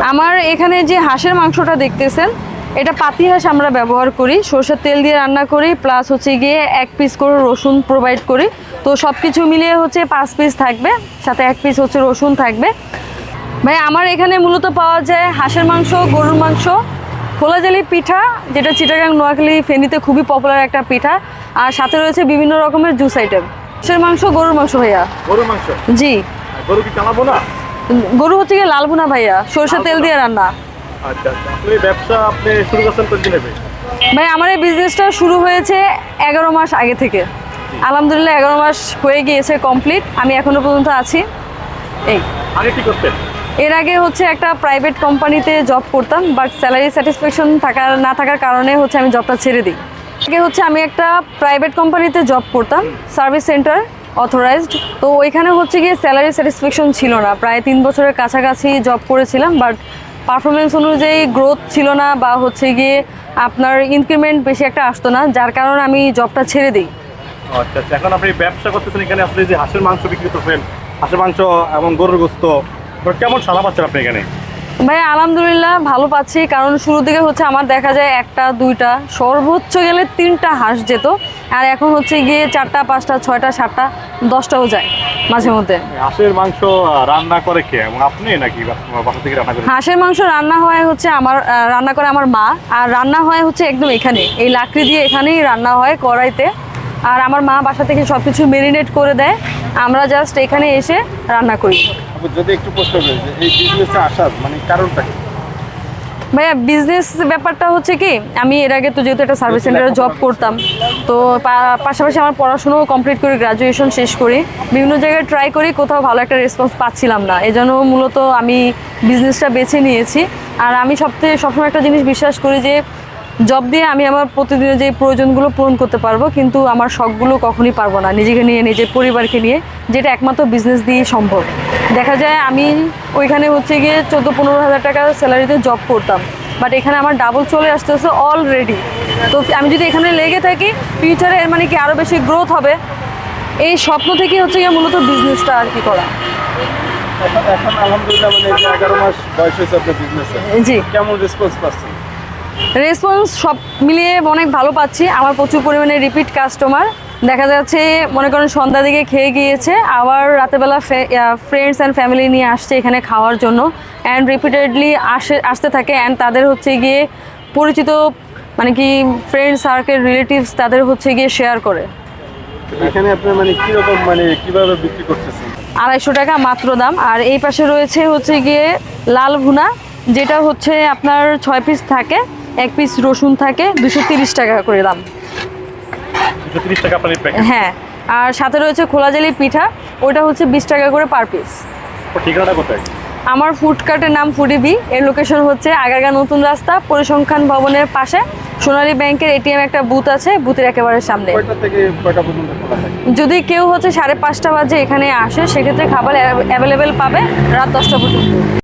আমার এখানে যে হাঁসের মাংসটা দেখতেছেন এটা পাতি হাঁস আমরা ব্যবহার করি। সরষের তেল দিয়ে রান্না করি প্লাস হচ্ছে গিয়ে এক পিস করে রসুন প্রোভাইড করি। তো সব কিছু মিলিয়ে হচ্ছে পাঁচ পিস থাকবে সাথে এক পিস হচ্ছে রসুন থাকবে। ভাই আমার এখানে মূলত পাওয়া যায় হাঁসের মাংস গরুর মাংস। খোলাজালি পিঠা যেটা চিটাগাং নোয়াখালী ফেনীতে খুবই পপুলার একটা পিঠা। আর সাথে রয়েছে বিভিন্ন রকমের জুস আইটেম হাঁসের মাংস গরুর মাংস ভাইয়া? গরুর মাংস? জি। গরু কি চালাবো না? গরু হচ্ছে গিয়ে লাল ভুনা ভাইয়া সরষের তেল দিয়ে রান্না। আচ্ছা আচ্ছা। আপনি ব্যবসা আপনি শুরু করছেন কতদিন হবে ভাই আমার এই বিজনেসটা শুরু হয়েছে এগারো মাস আগে থেকে। আলহামদুলিল্লাহ এগারো মাস হয়ে গিয়েছে কমপ্লিট আমি এখনও পর্যন্ত আছি। এই। আগে কি করতেন? এর আগে হচ্ছে একটা প্রাইভেট কোম্পানিতে জব করতাম বাট স্যালারি স্যাটিসফ্যাকশন থাকার না থাকার কারণে হচ্ছে আমি জবটা ছেড়ে দিই। আগে হচ্ছে আমি একটা প্রাইভেট কোম্পানিতে জব করতাম সার্ভিস সেন্টার অথরাইজড তো ওইখানে হচ্ছে গিয়ে স্যালারি স্যাটিসফ্যাকশন ছিল না। প্রায় তিন বছরের কাছাকাছি জব করেছিলাম বাট পারফরমেন্স অনুযায়ী গ্রোথ ছিল না বা হচ্ছে গিয়ে আপনার ইনক্রিমেন্ট বেশি একটা আসতো না, যার কারণে আমি জবটা ছেড়ে দিই। আচ্ছা আচ্ছা। এখন আপনি ব্যবসা করতেছেন এখানে, আপনি যে হাঁসের মাংস বিক্রি করতেছেন, হাঁসের মাংস এবং গরুর গোস্ত কেমন সারা পাচ্ছেন আপনি এখানে? ভাই আলহামদুলিল্লাহ ভালো পাচ্ছি। কারণ শুরু থেকে হচ্ছে আমার দেখা যায় একটা দুইটা সর্বোচ্চ গেলে তিনটা হাঁস যেত। আর এখন হচ্ছে গিয়ে চারটা পাঁচটা ছয়টা সাতটা দশটাও যায় মাঝে মধ্যে। হাঁসের মাংস রান্না করে কে? আপনি নাকি বাসা থেকে রান্না করেন? হাঁসের মাংস রান্না হয় হচ্ছে আমার রান্না করে আমার মা। আর রান্না হয় হচ্ছে একদম এখানে। এই লাকড়ি দিয়ে এখানেই রান্না হয় কড়াইতে। আর আমার মা বাসা থেকে সব কিছু মেরিনেট করে দেয়। আমরা জাস্ট এখানে এসে রান্না করি। যদি একটু প্রশ্ন করেন এই বিজনেসে আসার মানে কারণটা ভাইয়া বিজনেস ব্যাপারটা হচ্ছে কি আমি এর আগে তো যেহেতু একটা সার্ভিস সেন্টারে জব করতাম তো পাশাপাশি আমার পড়াশুনোও কমপ্লিট করি গ্রাজুয়েশন শেষ করি। বিভিন্ন জায়গায় ট্রাই করি কোথাও ভালো একটা রেসপন্স পাচ্ছিলাম না। এজন্য মূলত আমি বিজনেসটা বেছে নিয়েছি। আর আমি সবথেকে সবসময় একটা জিনিস বিশ্বাস করি যে জব দিয়ে আমি আমার প্রতিদিনের যে প্রয়োজনগুলো পূরণ করতে পারব কিন্তু আমার শখগুলো কখনই পারব না। নিজেকে নিয়ে নিজের পরিবারকে নিয়ে যেটা একমাত্র বিজনেস দিয়েই সম্ভব। দেখা যায় আমি ওইখানে হচ্ছে গিয়ে চোদ্দ পনেরো হাজার টাকা স্যালারিতে জব করতাম বাট এখানে আমার ডাবল চলে আসতে আসতেছে অলরেডি তো আমি যদি এখানে লেগে থাকি ফিউচারে এর মানে কি আরও বেশি গ্রোথ হবে? এই স্বপ্ন থেকেই হচ্ছে গিয়ে মূলত বিজনেসটা আর কি করা। এখন এখন আলহামদুলিল্লাহ মানে এগারো মাস বয়স হয়েছে আপনার বিজনেসে জি। কেমন রেসপন্স পাচ্ছেন? রেসপন্স সব মিলিয়ে অনেক ভালো পাচ্ছি। আমার প্রচুর পরিমাণে রিপিট কাস্টমার দেখা যাচ্ছে মনে করেন সন্ধ্যা দিকে খেয়ে গিয়েছে। আবার রাতেবেলা ফ্রেন্ডস অ্যান্ড ফ্যামিলি নিয়ে আসছে এখানে খাওয়ার জন্য। অ্যান্ড রিপিটেডলি আসে আসতে থাকে। অ্যান্ড তাদের হচ্ছে গিয়ে পরিচিত মানে কি ফ্রেন্ড সার্কেল রিলেটিভস তাদের হচ্ছে গিয়ে শেয়ার করে। এখানে আপনার মানে মানে কীভাবে বিক্রি করতেছেন? আড়াইশো টাকা মাত্র দাম। আর এই পাশে রয়েছে হচ্ছে গিয়ে লাল ভুনা যেটা হচ্ছে আপনার ছয় পিস থাকে। এক পিস রসুন থাকে দুশো তিরিশ টাকা করে দাম। টাকা হ্যাঁ আর সাথে রয়েছে খোলাজালি পিঠা ওটা হচ্ছে বিশ টাকা করে পার পিস ঠিকানাটা কোথায়? আমার ফুডকার্টের নাম ফুডিবি এর লোকেশন হচ্ছে আগারগা নতুন রাস্তা পরিসংখ্যান ভবনের পাশে। সোনালী ব্যাংকের এটিএম একটা বুথ আছে বুথের একেবারে সামনে। খোলা যদি কেউ হচ্ছে সাড়ে পাঁচটা বাজে এখানে আসে সেক্ষেত্রে খাবার অ্যাভেলেবেল পাবে রাত দশটা পর্যন্ত।